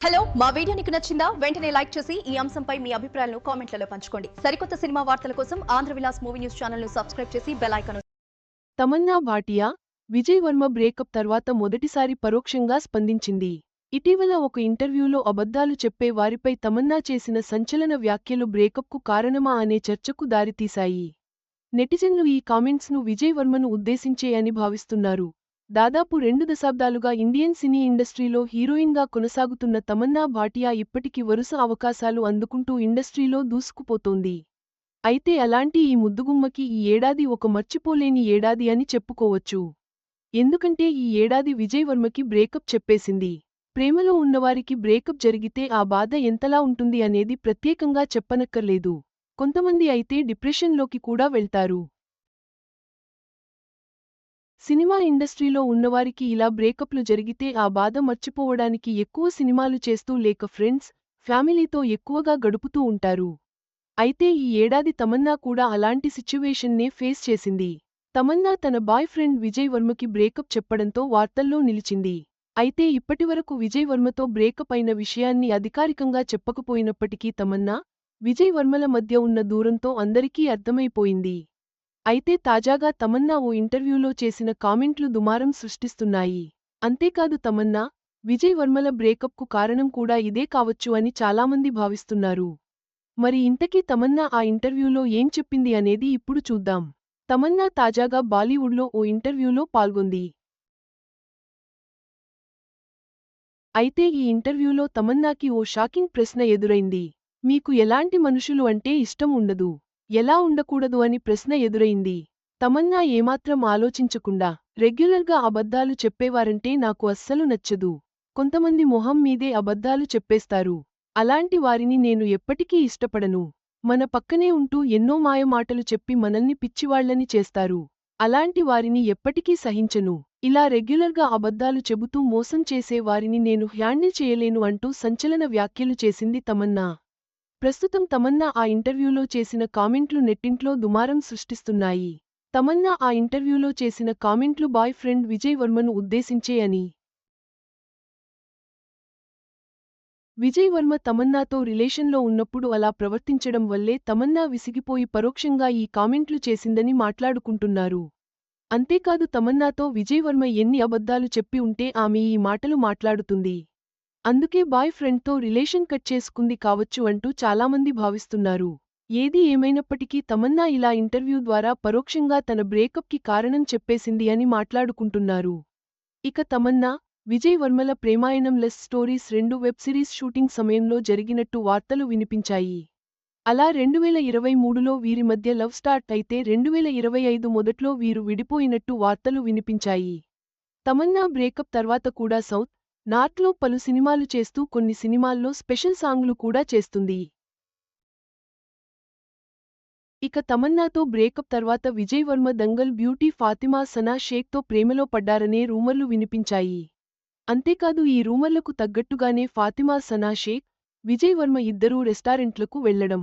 Hello మా video నీకు నచ్చిందా? వెంటనే లైక్ చేసి ఈ అంశంపై మీ అభిప్రాయాలను కామెంట్లలో పంచుకోండి. సరికొత్త సినిమా వార్తల కోసం ఆంధ్ర విలాస్ మూవీ న్యూస్ ఛానల్ను సబ్స్క్రైబ్ చేసి బెల్ తమన్నా భాటియా విజయ్ వర్మ బ్రేకప్ తర్వాత మొదటిసారి పరోక్షంగా స్పందించింది. ఇటీవల ఒక ఇంటర్వ్యూలో అబద్ధాలు చెప్పే వారిపై తమన్నా చేసిన సంచలన వ్యాఖ్యలు బ్రేకప్కు కారణమా అనే చర్చకు దారితీశాయి. నెటిజన్లు ఈ కామెంట్స్ను విజయ్ వర్మను ఉద్దేశించే అని భావిస్తున్నారు. దాదాపు రెండు దశాబ్దాలుగా ఇండియన్ సినీ ఇండస్ట్రీలో హీరోయిన్గా కొనసాగుతున్న తమన్నా భాటియా ఇప్పటికి వరుస అవకాశాలు అందుకుంటూ ఇండస్ట్రీలో దూసుకుపోతోంది. అయితే అలాంటి ఈ ముద్దుగుమ్మకి ఈ ఏడాది ఒక మర్చిపోలేని ఏడాది అని చెప్పుకోవచ్చు. ఎందుకంటే ఈ ఏడాది విజయ్ వర్మకి బ్రేకప్ చెప్పేసింది. ప్రేమలో ఉన్నవారికి బ్రేకప్ జరిగితే ఆ బాధ ఎంతలా ఉంటుంది అనేది ప్రత్యేకంగా చెప్పనక్కర్లేదు. కొంతమంది అయితే డిప్రెషన్లోకి కూడా వెళ్తారు. సినిమా ఇండస్ట్రీలో ఉన్నవారికి ఇలా బ్రేకప్లు జరిగితే ఆ బాధ మర్చిపోవడానికి ఎక్కువ సినిమాలు చేస్తూ లేక ఫ్రెండ్స్ ఫ్యామిలీతో ఎక్కువగా గడుపుతూ ఉంటారు. అయితే ఈ ఏడాది తమన్నా కూడా అలాంటి సిచ్యువేషన్నే ఫేస్ చేసింది. తమన్నా తన బాయ్ ఫ్రెండ్ విజయ్ వర్మకి బ్రేకప్ చెప్పడంతో వార్తల్లో నిలిచింది. అయితే ఇప్పటివరకు విజయ్ వర్మతో బ్రేకప్ అయిన విషయాన్ని అధికారికంగా చెప్పకపోయినప్పటికీ తమన్నా విజయ్ వర్మల మధ్య ఉన్న దూరంతో అందరికీ అర్థమైపోయింది. అయితే తాజాగా తమన్నా ఓ ఇంటర్వ్యూలో చేసిన కామెంట్లు దుమారం సృష్టిస్తున్నాయి. అంతేకాదు తమన్నా విజయ్ వర్మల బ్రేకప్కు కారణం కూడా ఇదే కావచ్చు అని చాలామంది భావిస్తున్నారు. మరి ఇంతకీ తమన్నా ఆ ఇంటర్వ్యూలో ఏం చెప్పింది అనేది ఇప్పుడు చూద్దాం. తమన్నా తాజాగా బాలీవుడ్లో ఓ ఇంటర్వ్యూలో పాల్గొంది. అయితే ఈ ఇంటర్వ్యూలో తమన్నాకి ఓ షాకింగ్ ప్రశ్న ఎదురైంది. మీకు ఎలాంటి మనుషులు అంటే ఇష్టం ఉండదు. ఎలా ఉండకూడదు అని ప్రశ్న ఎదురైంది. తమన్నా ఏమాత్రం ఆలోచించకుండా రెగ్యులర్గా అబద్ధాలు చెప్పేవారంటే నాకు అస్సలు నచ్చదు. కొంతమంది మొహం మీదే అబద్ధాలు చెప్పేస్తారు. అలాంటి వారిని నేను ఎప్పటికీ ఇష్టపడను. మన పక్కనే ఉంటూ ఎన్నో మాయమాటలు చెప్పి మనల్ని పిచ్చివాళ్ళని చేస్తారు. అలాంటి వారిని ఎప్పటికీ సహించను. ఇలా రెగ్యులర్గా అబద్ధాలు చెబుతూ మోసం చేసే వారిని నేను హ్యాండిల్ చేయలేను అంటూ సంచలన వ్యాఖ్యలు చేసింది తమన్నా. ప్రస్తుతం తమన్నా ఆ ఇంటర్వ్యూలో చేసిన కామెంట్లు నెట్టింట్లో దుమారం సృష్టిస్తున్నాయి. తమన్నా ఆ ఇంటర్వ్యూలో చేసిన కామెంట్లు బాయ్ ఫ్రెండ్ విజయ్ వర్మను ఉద్దేశించే అని. విజయ్ వర్మ తమన్నాతో రిలేషన్లో ఉన్నప్పుడు అలా ప్రవర్తించడం వల్లే తమన్నా విసిగిపోయి పరోక్షంగా ఈ కామెంట్లు చేసిందని మాట్లాడుకుంటున్నారు. అంతేకాదు తమన్నాతో విజయ్ వర్మ ఎన్ని అబద్ధాలు చెప్పి ఉంటే ఆమె ఈ మాటలు మాట్లాడుతుంది. అందుకే బాయ్ ఫ్రెండ్తో రిలేషన్ కట్ చేసుకుంది కావచ్చు అంటూ చాలామంది భావిస్తున్నారు. ఏది ఏమైనప్పటికీ తమన్నా ఇలా ఇంటర్వ్యూ ద్వారా పరోక్షంగా తన బ్రేకప్కి కారణం చెప్పేసింది అని మాట్లాడుకుంటున్నారు. ఇక తమన్నా విజయ్ వర్మల ప్రేమాయణం లెస్ స్టోరీస్ రెండు వెబ్ సిరీస్ షూటింగ్ సమయంలో జరిగినట్టు వార్తలు వినిపించాయి. అలా రెండువేల ఇరవై మూడులో వీరి మధ్య లవ్ స్టార్ట్ అయితే రెండువేల ఇరవై ఐదు మొదట్లో వీరు విడిపోయినట్టు వార్తలు వినిపించాయి. తమన్నా బ్రేకప్ తర్వాత కూడా సౌత్ నాట్లో పలు సినిమాలు చేస్తూ కొన్ని సినిమాల్లో స్పెషల్ సాంగ్లు కూడా చేస్తుంది. ఇక తమన్నాతో బ్రేకప్ తర్వాత విజయ్ వర్మ దంగల్ బ్యూటీ ఫాతిమా సనా షేక్తో ప్రేమలో పడ్డారనే రూమర్లు వినిపించాయి. అంతేకాదు ఈ రూమర్లకు తగ్గట్టుగానే ఫాతిమా సనా షేక్ విజయ్ వర్మ ఇద్దరూ రెస్టారెంట్లకు వెళ్ళడం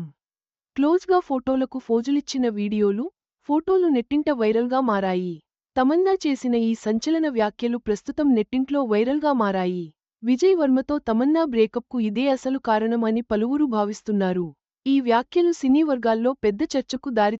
క్లోజ్గా ఫోటోలకు ఫోజులిచ్చిన వీడియోలు ఫోటోలు నెట్టింట వైరల్గా మారాయి. తమన్నా చేసిన ఈ సంచలన వ్యాఖ్యలు ప్రస్తుతం నెట్టింట్లో వైరల్గా మారాయి. విజయ్ వర్మతో తమన్నా బ్రేకప్కు ఇదే అసలు కారణం అని పలువురు భావిస్తున్నారు. ఈ వ్యాఖ్యలు సినీ వర్గాల్లో పెద్ద చర్చకు దారి